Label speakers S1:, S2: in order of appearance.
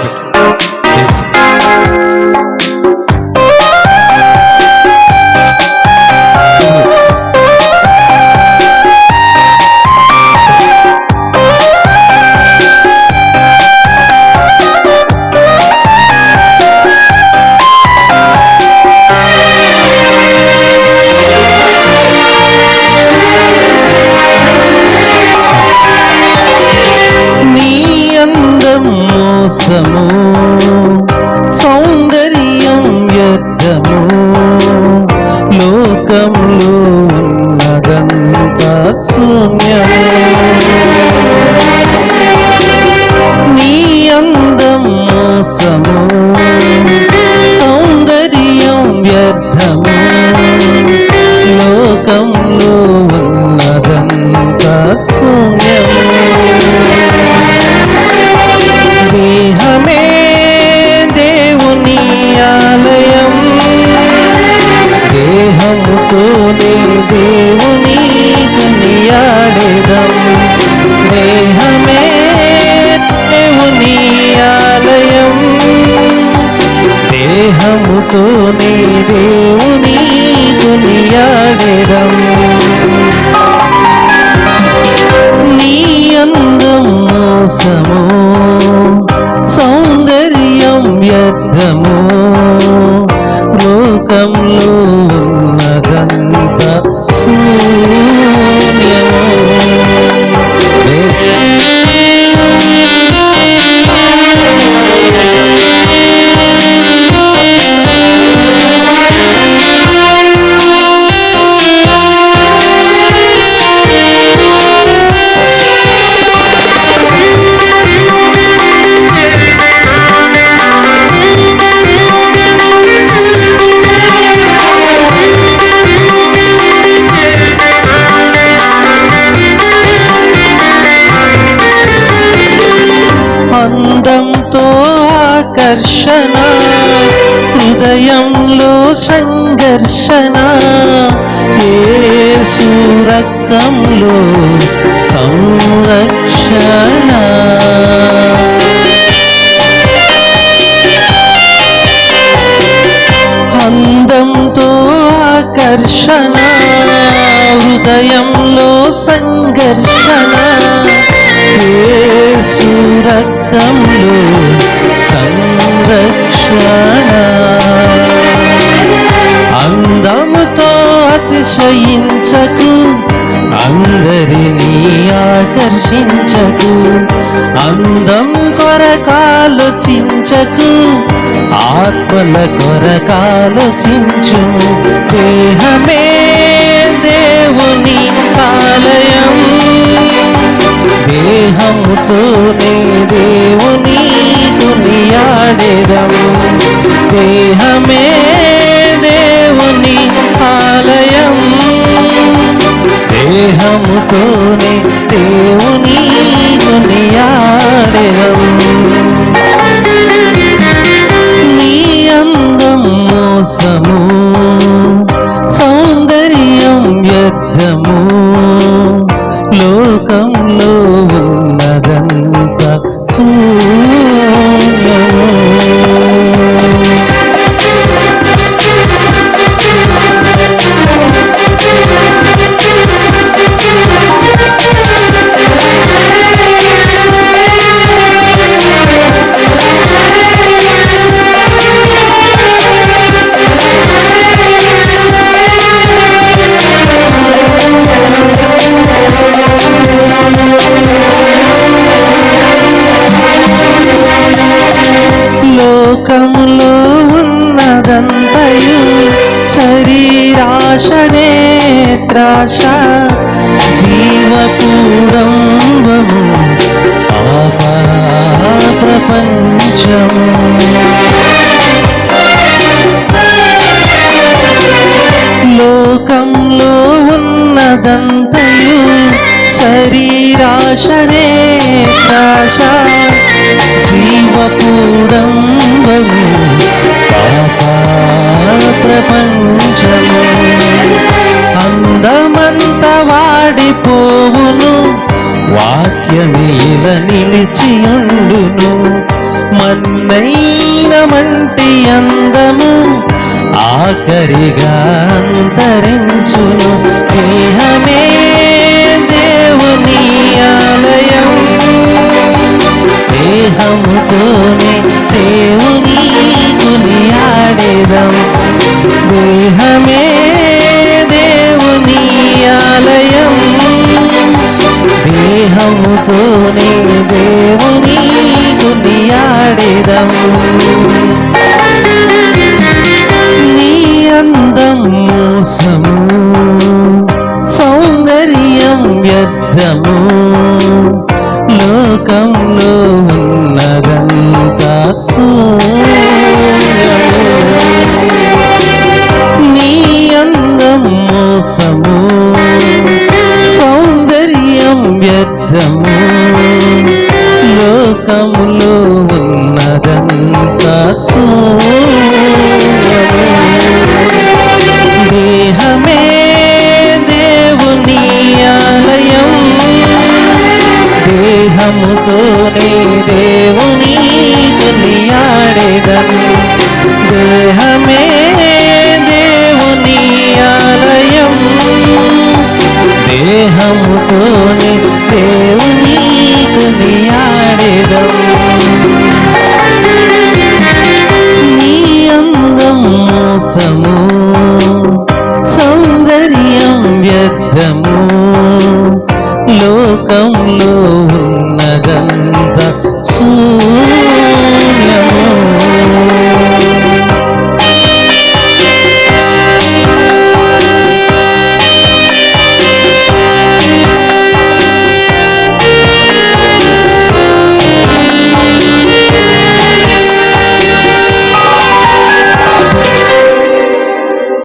S1: Please. మోసము సౌందర్యం వ్యర్థము లోకంలో ఉన్నదంతా శూన్య. నీ దేవుని కొనియాడేదం దేహమే దేవుని ఆలయం. దేహముతోనే దేవుని కొనియాడేదం. నీ అందం మోసమో ఎంతో ఆకర్షణ హృదయంలో సంఘర్షణ యేసు రక్తంలో సంరక్షణ. అందంతో ఆకర్షణ హృదయంలో సంఘర్షణ రక్తంలో సంరక్షణ. అందముతో అతిశయించకు అందరినీ ఆకర్షించకు అందం కొరకాలోచించకు ఆత్మల కొరకాలోచించు దేహమే దేవుని ఆలయం. దేహముతో స్నేహముతోనే దేవుని దునియాడేదం నీ అందం మోసము నిరాశ జీవకూడంబము పాప ప్రపంచము లోకంలో ఉన్నదంతయు శరీరాశనే త్రాశ జీవపూడంబము పాప ప్రపంచము వాక్యమేల నిలిచియుండును మన్నైన మంటి అందము ఆఖరిగా అంతరించును. దేహమే దేవుని ఆలయం. దేహముతోనే దేవుని కొనియాడేదం నీ అందం మోసము సౌందర్యం వ్యర్థము లోకములో ఉన్నదంతా శూన్యము. దేహమే దేవుని ఆలయం దేహముతోనే దేవుని దేవుని ఆడేదను దేహమే దేవుని ఆలయం దేహముతోని దేవుని ఆడేదము నీ అందం మోసము సౌందర్యం వ్యర్థము లోకంలో